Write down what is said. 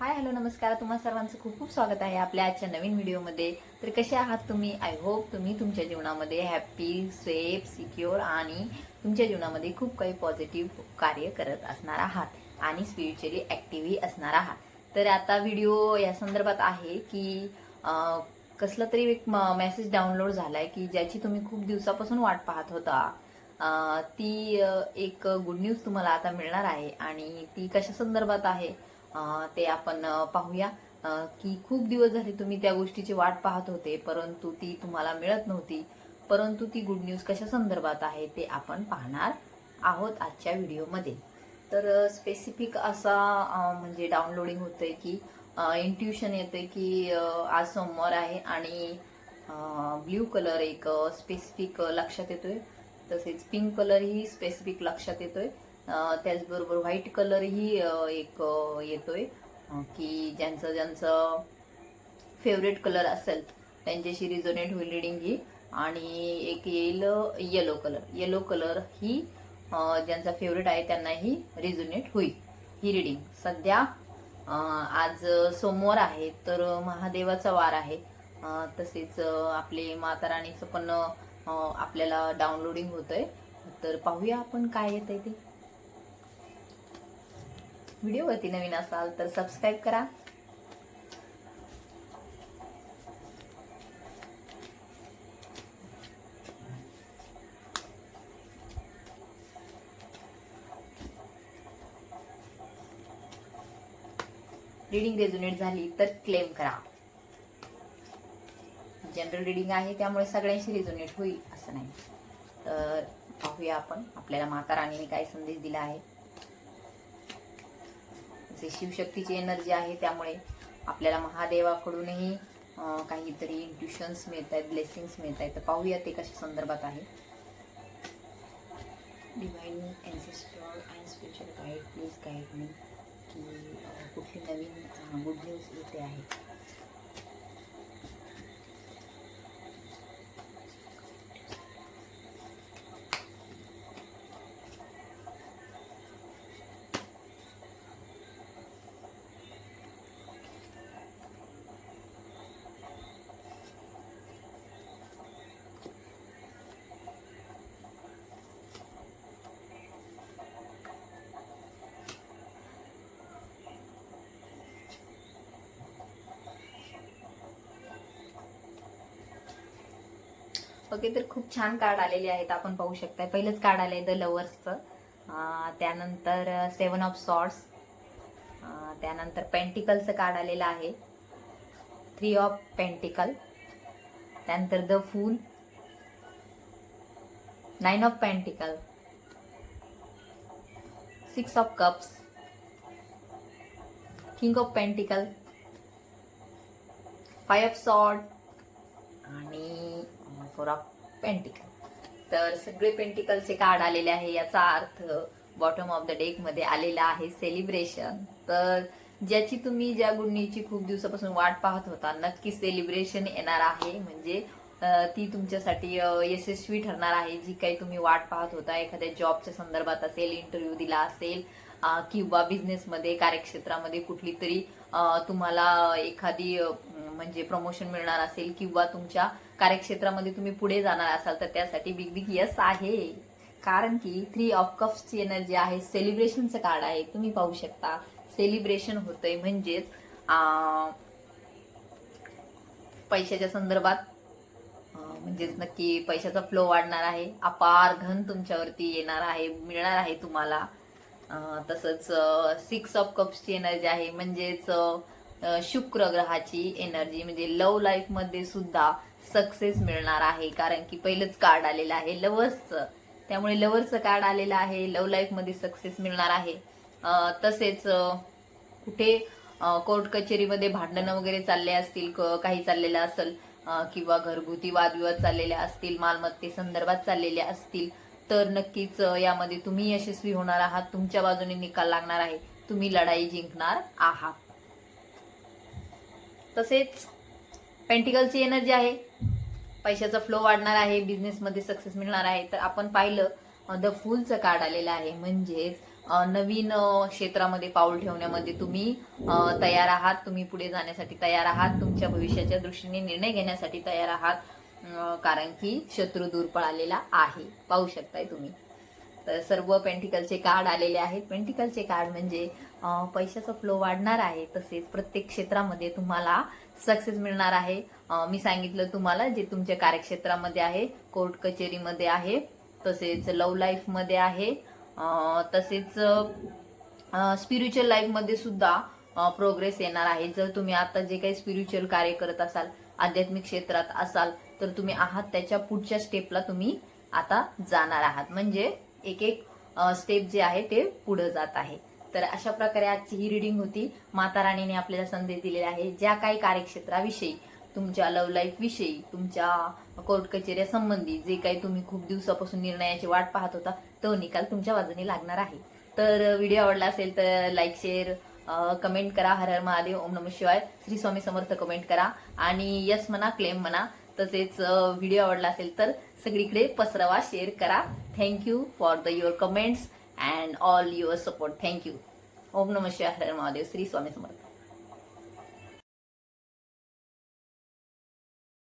Hi hello नमस्कार. तुम्हा सर्वांचं खूप खूप स्वागत आहे आपल्या आजच्या नवीन व्हिडिओमध्ये. तर कसे आहात तुम्ही? आय होप तुम्ही तुमच्या जीवनामध्ये हॅप्पी सेफ सिक्युअर आणि तुमच्या जीवनामध्ये खूप काही पॉझिटिव्ह कार्य करत असणार आहात आणि स्पिरिच्युअली ॲक्टिव्ह असणार आहात. तर आता व्हिडिओ या संदर्भात आहे की कसला तरी एक मेसेज डाउनलोड झालाय की ज्याची तुम्ही खूप दिवसापासून वाट पाहत होता. ती एक गुड न्यूज तुम्हाला आता मिळणार आहे आणि ती कशा संदर्भात आहे? ते आपण पाहूया. की खूप दिवस झाले तुम्ही त्या गोष्टीची वाट पाहत होते परंतु ती तुम्हाला मिळत नव्हती. परंतु ती गुड न्यूज कशा संदर्भात आहे ते आपण पाहणार आहोत आजच्या व्हिडिओमध्ये. तर स्पेसिफिक असा म्हणजे डाउनलोडिंग होतंय की इंट्युशन येते की आज सोमवार आहे आणि ब्ल्यू कलर एक स्पेसिफिक लक्षात येतोय. तसेच पिंक कलर ही स्पेसिफिक लक्षात येतोय. त्याचबरोबर व्हाईट कलरही एक येतोय की ज्यांचं ज्यांचं फेवरेट कलर असेल त्यांच्याशी रिझोनेट होईल रिडिंग ही. आणि एक येईल येलो कलर येलो कलर ही ज्यांचा फेवरेट आहे त्यांना ही रिझोनेट होईल ही रिडिंग सध्या आज सोमवार आहे तर महादेवाचा वार आहे. तसेच आपले माता राणीचं पण आपल्याला डाउनलोडिंग होतंय. तर पाहूया आपण काय येतंय ते. व्हिडिओवरती नवीन असाल तर सबस्क्राईब करा. रिडिंग रेझोनेट झाली तर क्लेम करा. जनरल रिडिंग आहे त्यामुळे सगळ्यांशी रिझोनेट होईल असं नाही. तर पाहूया आपण आपल्याला माता राणीने काय संदेश दिला आहे. जे शिवशक्तीची एनर्जी आहे त्यामुळे आपल्याला महादेवाकडूनही काहीतरी इंट्युशन्स मिळत आहेत ब्लेसिंग्स मिळत आहेत तर पाहूया ते कशा संदर्भात आहे. Divine ancestor and spiritual guide please guide me की कुठली नवीन गुड न्यूज येते आहे. ओके तर खूप छान कार्ड आलेले आहेत आपण पाहू शकताय. पहिलंच कार्ड आलंय द लवर्सचं त्यानंतर सेवन ऑफ सॉर्ट्स त्यानंतर पेंटिकलचं कार्ड आलेलं आहे. थ्री ऑफ पेंटिकल त्यानंतर the fool nine of pentacle six of cups king of pentacle five of sword आणि फोर ऑफ पेंटिकल. तर सगळे पेंटिकलचे कार्ड आलेले आहे याचा अर्थ बॉटम ऑफ द डेकमध्ये आलेला आहे सेलिब्रेशन तर ज्याची तुम्ही ज्या गुन्हेची खूप दिवसापासून वाट पाहत होता नक्की सेलिब्रेशन येणार आहे. म्हणजे ती तुमच्यासाठी यशस्वी ठरणार आहे. जी काही तुम्ही वाट पाहत होता एखाद्या जॉबच्या संदर्भात असेल इंटरव्ह्यू दिला असेल किंवा बिझनेसमध्ये कार्यक्षेत्रामध्ये कुठली तरी तुम्हाला एखादी म्हणजे प्रमोशन मिळणार असेल किंवा तुमच्या कार्यक्षेत्रामध्ये तुम्ही पुढे जाणार असाल तर त्यासाठी बिग बिग यस आहे. कारण की थ्री ऑफ कप्सची एनर्जी आहे सेलिब्रेशनचं कार्ड आहे. तुम्ही पाहू शकता. सेलिब्रेशन होतंय म्हणजेच पैशाच्या संदर्भात म्हणजेच नक्की पैशाचा फ्लो वाढणार आहे. अपार धन तुमच्यावरती येणार आहे मिळणार आहे तुम्हाला. तसंच सिक्स ऑफ कप्सची एनर्जी आहे. म्हणजेच शुक्र ग्रहाची एनर्जी म्हणजे लव्ह लाईफमध्ये सुद्धा सक्सेस मिळणार आहे. कारण की पहिलंच कार्ड आलेलं आहे लवर्सचं त्यामुळे लवर्सचं कार्ड आलेलं आहे लव्ह लाईफमध्ये सक्सेस मिळणार आहे. तसेच कुठे कोर्ट कचेरीमध्ये भांडणं वगैरे चालले असतील क- काही चाललेलं असेल किंवा घरगुती वादविवाद चाललेले असतील मालमत्ते संदर्भात चाललेले असतील तर नक्कीच यामध्ये तुम्ही यशस्वी होणार आहात तुमच्या बाजूने निकाल लागणार आहे. तुम्ही लढाई जिंकणार आहात. तसेच पेंटिकलची एनर्जी आहे. पैशाचा फ्लो वाढणार आहे बिझनेसमध्ये सक्सेस मिळणार आहे. तर आपण पाहिलं द फुलचं कार्ड आलेलं आहे. म्हणजेच नवीन क्षेत्रामध्ये पाऊल ठेवण्यामध्ये तुम्ही तयार आहात. तुम्ही पुढे जाण्यासाठी तयार आहात. तुमच्या भविष्याच्या दृष्टीने निर्णय घेण्यासाठी तयार आहात. कारण की शत्रू दूर पळालेला आहे. पाहू शकताय तुम्ही. तर सर्व पेंटिकलचे कार्ड आलेले आहेत. पेंटिकलचे कार्ड म्हणजे पैशाचा फ्लो वाढणार आहे तसेच प्रत्येक क्षेत्रामध्ये तुम्हाला सक्सेस मिळणार आहे. मी सांगितलं तुम्हाला जे तुमच्या कार्यक्षेत्रामध्ये आहे कोर्ट कचेरीमध्ये आहे तसेच लव लाईफमध्ये आहे तसेच स्पिरिच्युअल लाईफमध्ये सुद्धा प्रोग्रेस येणार आहे. जर तुम्ही आता जे काही स्पिरिच्युअल कार्य करत असाल आध्यात्मिक क्षेत्रात असाल तर तुम्ही आहात त्याच्या पुढच्या स्टेपला तुम्ही आता जाणार आहात. म्हणजे एक एक स्टेप जे आहे ते पुढे जात आहे. तर अशा प्रकारे आजची ही रिडिंग होती. माता राणीने आपल्याला संदेश दिलेला आहे ज्या काही कार्यक्षेत्राविषयी तुमच्या लव्ह लाईफ विषयी तुमच्या कोर्ट कचेऱ्यासंबंधी जे काही तुम्ही खूप दिवसापासून निर्णयाची वाट पाहत होता तो निकाल तुमच्या बाजूने लागणार आहे. तर व्हिडिओ आवडला असेल तर लाईक शेअर कमेंट करा. हर हर महादेव. ओम नम शिवाय. श्री स्वामी समर्थ कमेंट करा. आणि यस म्हणा क्लेम म्हणा. तसेच व्हिडिओ आवडला असेल तर सगळीकडे पसरवा शेअर करा. Thank you for the your comments and all your support thank you ओम नम शिवाय हर महादेव. श्री स्वामी समर्थ.